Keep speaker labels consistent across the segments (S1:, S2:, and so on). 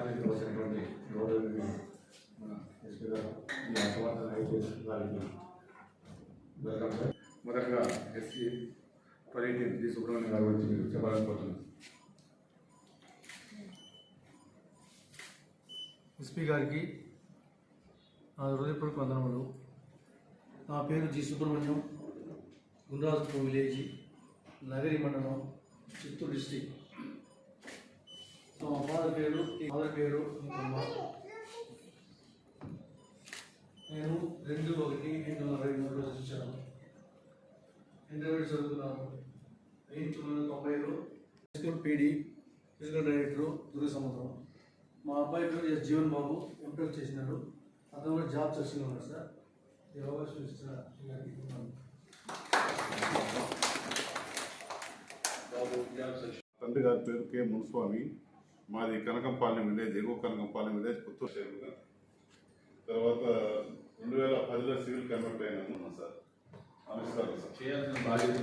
S1: ప్రాంతానికి ఎస్పీ గారు గారికి మొదటగా ఎస్సీ పర్యటన డి సుబ్రహ్మణ్యం గారి గురించి మీరు చెప్పాలనుకుంటున్నాను
S2: ఎస్పీ గారికి నా హృదయపూర్వక వందనములు. నా పేరు జి సుబ్రహ్మణ్యం. గుండ్రాజపూర్ విలేజీ నగరి మండలం చిత్తూరు డిస్టిక్. మా ఫాదర్ పేరు ఫాదర్ పేరు నేను రెండు ఒకటి రెండు వందల అరవై మూడులో వచ్చాను ఇంటర్మీడియట్ చదువుతున్నాను ఎయిత్ తొంభైలో school PD physical director Durga Samudram మా అబ్బాయి పేరు ఎస్. జీవన్ బాబు. ఎంపీఎల్ చేసినాడు. అతను కూడా జాబ్ చేస్తూనే ఉన్నాడు సార్. ఈ అవకాశం ఇచ్చిన శ్రీ గారికి వందనాలు.
S3: తండ్రి గారి పేరు కె. మునుస్వామి. మాది కనకంపాలెం విలేజ్ ఎగువ కనకంపాలెం విలేజ్ పుత్తూరు చేరుగా తర్వాత రెండు వేల పదిలో సివిల్ కన్వర్ట్ అయినాను సార్. నమస్కారం సార్.
S1: చేయాల్సిన బాధ్యత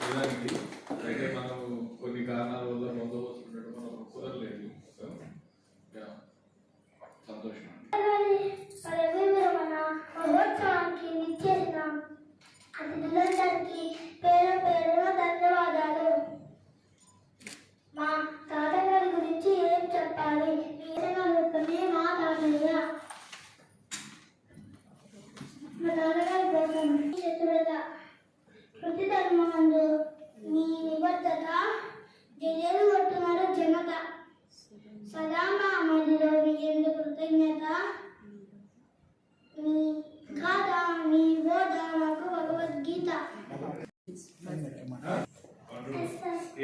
S1: నిజానికి అయితే మనం కొన్ని కారణాల వల్ల బందోబస్తు ఉండడం మనం కుదరలేదు యా, సంతోషం
S4: అతిథులందరికీ పేరు పేరున ధన్యవాదాలు మా తాతగారి గురించి ఏం చెప్పాలి మీరే మా తాతయ్య మా తాతగారి కోసం చతురత ప్రతి ధర్మమందు మీ నిబద్ధత జయలు కొట్టున్నారు జనత సదా మా మదిలో విజయందు కృతజ్ఞత. మీ గాథ మీ బోధ మాకు భగవద్గీత.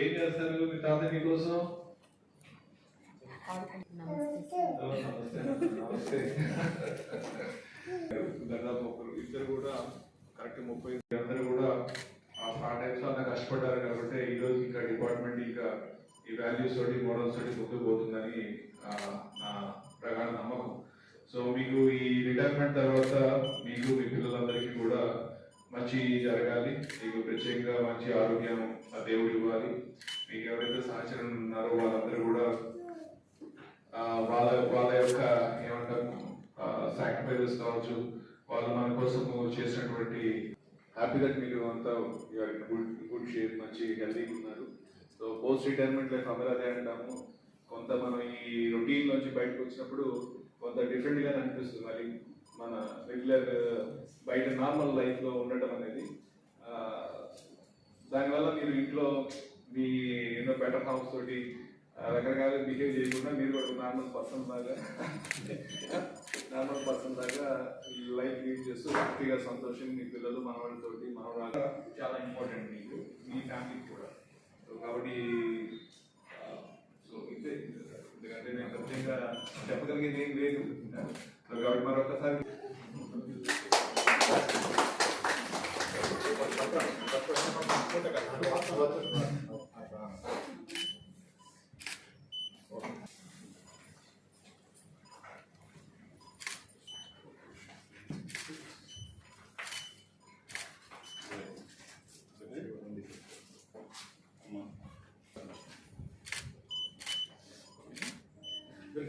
S1: ఏం చేస్తారు? మీ తాత మీకోసం? దాదాపు ఇద్దరు కూడా కరెక్ట్ ముప్పై అందరూ కూడా కష్టపడ్డారు కాబట్టి ఈ రోజు ఇంకా డిపార్ట్మెంట్ ఇంకా ఈ వాల్యూస్ తోటి మోడల్స్ తోటి ముందుకు పోతుందని నా ప్రగాఢ నమ్మకం. సో మీకు ఈ రిటైర్మెంట్ తర్వాత మీకు మీ పిల్లలందరికీ కూడా మంచి జరగాలి. మీకు ప్రత్యేకంగా మంచి ఆరోగ్యం ఆ దేవుడు ఇవ్వాలి. మీకు ఎవరైతే సహచరణ ఉన్నారో వాళ్ళందరూ కూడా వాళ్ళ వాళ్ళ యొక్క ఏమంటారు సాక్రిఫైజెస్ కావచ్చు వాళ్ళు మన కోసం చేసినటువంటి హ్యాపీ దట్ మీరు అంతా గుడ్ గుడ్ షేప్ మంచి హెల్తీగా ఉన్నారు. సో పోస్ట్ రిటైర్మెంట్ లైఫ్ అందరూ అదే అంటాము కొంత మనం ఈ రొటీన్ నుంచి బయటకు వచ్చినప్పుడు కొంత డిఫరెంట్గా అనిపిస్తుంది. మరి మన రెగ్యులర్ బయట నార్మల్ లైఫ్లో ఉండటం అనేది దానివల్ల మీరు ఇంట్లో మీ ఎన్నో బెటర్ హౌస్ తోటి రకరకాల బిహేవ్ చేయకుండా నార్మల్ పర్సన్ లాగా నార్మల్ పర్సన్ లాగా లైఫ్ లీడ్ చేస్తూ హ్యాపీగా సంతోషం మీ పిల్లలు మనవాళ్ళతోటి మనవరాలు చాలా ఇంపార్టెంట్ మీకు మీ ఫ్యామిలీకి కూడా. సో కాబట్టి సో ఇంతే. ఎందుకంటే నేను ప్రత్యేకంగా చెప్పగలిగేది ఏం లేదు. సో కాబట్టి మరొకసారి